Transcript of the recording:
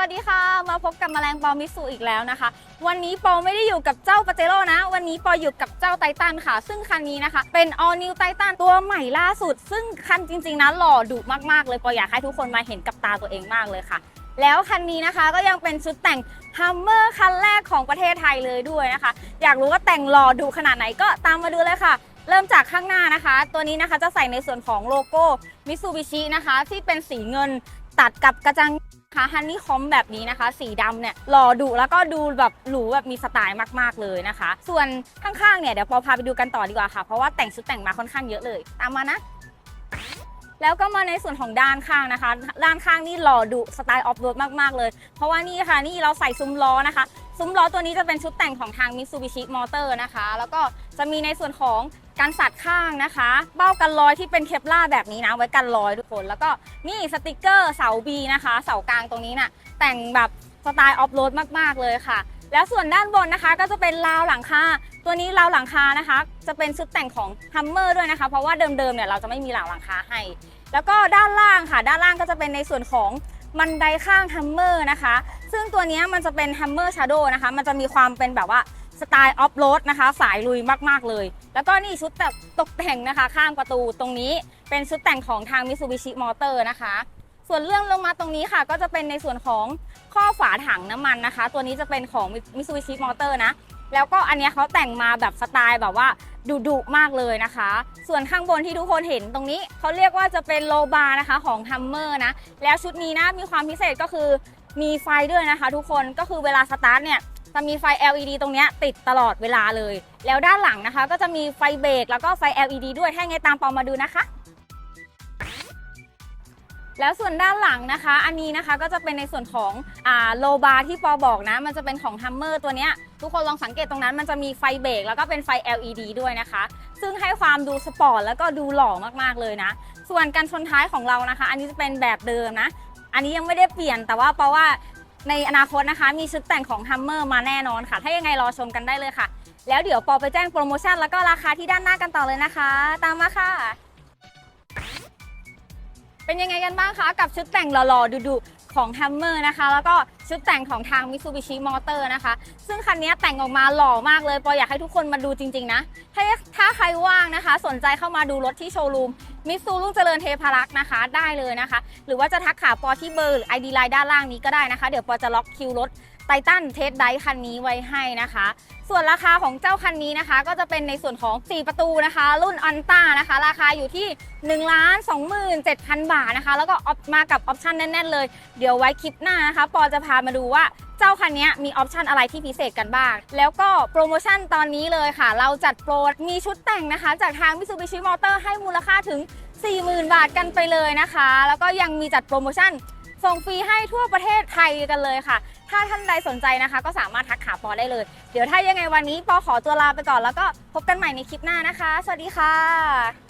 วัสดีค่ะ มาพบกับแมลงปอมิสูอีกแล้วนะคะ วันนี้ปอไม่ได้อยู่กับเจ้าปาเจโร่นะ วันนี้ปออยู่กับเจ้าไททันค่ะ ซึ่งคันนี้นะคะ เป็น all new ไททันตัวใหม่ล่าสุด ซึ่งคันจริงๆนะหล่อดุมากๆเลยปออยากให้ทุกคนมาเห็นกับตาตัวเองมากเลยค่ะ แล้วคันนี้นะคะก็ยังเป็นชุดแต่งฮัมเมอร์คันแรกของประเทศไทยเลยด้วยนะคะ อยากรู้ว่าแต่งหล่อดุขนาดไหนก็ตามมาดูเลยค่ะเริ่มจากข้างหน้านะคะ ตัวนี้นะคะจะใส่ในส่วนของโลโก้มิ t ูบิชินะคะ ที่เป็นสีเงินตัดกับกระจัง ค่ะฮันนี่คอมแบบนี้นะคะ สีดำเนี่ยหล่อดุแล้วก็ดูแบบหรูแบบมีสไตล์มากๆเลยนะคะ ส่วนข้างๆเนี่ยเดี๋ยวพอพาไปดูกันต่อดีกว่าค่ะ เพราะว่าแต่งชุดแต่งมาค่อนข้างเยอะเลย ตามมานะแล้วก็มาในส่วนของด้านข้างนะคะ ด้านข้างนี่หล่อดุสไตล์ออฟโรดมากๆเลย เพราะว่านี่ค่ะนี่เราใส่ซุ้มล้อนะคะ ซุ้มล้อตัวนี้จะเป็นชุดแต่งของทาง Mitsubishi Motor นะคะ แล้วก็จะมีในส่วนของการสัดข้างนะคะ เบ้ากันรอยที่เป็นเคปล่าแบบนี้นะไว้กันรอยทุกคน แล้วก็นี่สติกเกอร์เสา B นะคะ เสากลางตรงนี้น่ะแต่งแบบสไตล์ออฟโรดมากๆเลยค่ะ แล้วส่วนด้านบนนะคะก็จะเป็นราวหลังคาตัวนี้ราวหลังคานะคะ จะเป็นชุดแต่งของ Hummer ด้วยนะคะ เพราะว่าเดิมๆเนี่ยเราจะไม่มีราวหลังคาให้ แล้วก็ด้านล่างค่ะ ด้านล่างก็จะเป็นในส่วนของ บันไดข้าง Hummer นะคะ ซึ่งตัวนี้มันจะเป็น Hummer Shadow นะคะ มันจะมีความเป็นแบบว่าสไตล์ออฟโรดนะคะ สายลุยมากๆเลย แล้วก็นี่ชุดแบบตกแต่งนะคะ ข้างประตูตรงนี้เป็นชุดแต่งของทาง Mitsubishi Motor นะคะ ส่วนเรื่องลงมาตรงนี้ค่ะ ก็จะเป็นในส่วนของข้อฝาถังน้ำมันนะคะ ตัวนี้จะเป็นของ Mitsubishi Motor นะ แล้วก็อันเนี้ยเขาแต่งมาแบบสไตล์แบบว่าดุดุมากเลยนะคะ ส่วนข้างบนที่ทุกคนเห็นตรงนี้เขาเรียกว่าจะเป็นโลบาร์นะคะของ Hummer นะ แล้วชุดนี้นะมีความพิเศษก็คือมีไฟด้วยนะคะ ทุกคนก็คือเวลาสตาร์ทเนี่ยจะมีไฟ LED ตรงเนี้ยติดตลอดเวลาเลย แล้วด้านหลังนะคะ ก็จะมีไฟเบรกแล้วก็ไฟ LED ด้วยถ้าไงตามปอมาดูนะคะ แล้วส่วนด้านหลังนะคะ อันนี้นะคะก็จะเป็นในส่วนของโลบาร์ที่ปอบอกนะ มันจะเป็นของ Hummer ตัวเนี้ยทุกคนลองสังเกตตรงนั้นมันจะมีไฟเบรกแล้วก็เป็นไฟ LED ด้วยนะคะ ซึ่งให้ความดูสปอร์ตแล้วก็ดูหล่อมากๆเลยนะ ส่วนการชนท้ายของเรานะคะ อันนี้จะเป็นแบบเดิมนะ อันนี้ยังไม่ได้เปลี่ยนแต่ว่าเพราะว่าในอนาคตนะคะ มีชุดแต่งของ Hummer มาแน่นอนค่ะ ถ้ายังไงรอชมกันได้เลยค่ะ แล้วเดี๋ยวปอไปแจ้งโปรโมชั่นแล้วก็ราคาที่ด้านหน้ากันต่อเลยนะคะ ตามมาค่ะ เป็นยังไงกันบ้างคะ กับชุดแต่งหล่อๆดุๆของ Hammer นะคะ แล้วก็ชุดแต่งของทาง Mitsubishi Motor นะคะ ซึ่งคันนี้แต่งออกมาหล่อมากเลยปออยากให้ทุกคนมาดูจริง ๆ นะถ้าถ้าใครว่างนะคะ สนใจเข้ามาดูรถที่โชว์รูมมิสูรุ่งเจริญเทพารักษ์นะคะ ได้เลยนะคะ หรือว่าจะทักขาปอที่เบอร์หรือ ID ไลน์ด้านล่างนี้ก็ได้นะคะ เดี๋ยวปอจะล็อกคิวรถ ไททันเทสไดคันนี้ไว้ให้นะคะ ส่วนราคาของเจ้าคันนี้นะคะ ก็จะเป็นในส่วนของ 4 ประตูนะคะ รุ่นอันต้านะคะ ราคาอยู่ที่ 1 2 7 0 0 0 บาทนะคะ แล้วก็ออปมากับออปชันแน่น ๆ เลย เดี๋ยวไว้คลิปหน้านะคะ ปอจะพามาดูว่าเจ้าคันนี้มีออปชันอะไรที่พิเศษกันบ้าง แล้วก็โปรโมชั่นตอนนี้เลยค่ะ เราจัดโปรมีชุดแต่งนะคะ จากทาง Mitsubishi Motor ให้มูลค่าถึง 40,000 บาทกันไปเลยนะคะ แล้วก็ยังมีจัดโปรโมชั่น ส่งฟรีให้ทั่วประเทศไทยกันเลยค่ะ ถ้าท่านใดสนใจนะคะ ก็สามารถทักหาปอได้เลย เดี๋ยวถ้ายังไงวันนี้ปอขอตัวลาไปก่อนแล้วก็พบกันใหม่ในคลิปหน้านะคะ สวัสดีค่ะ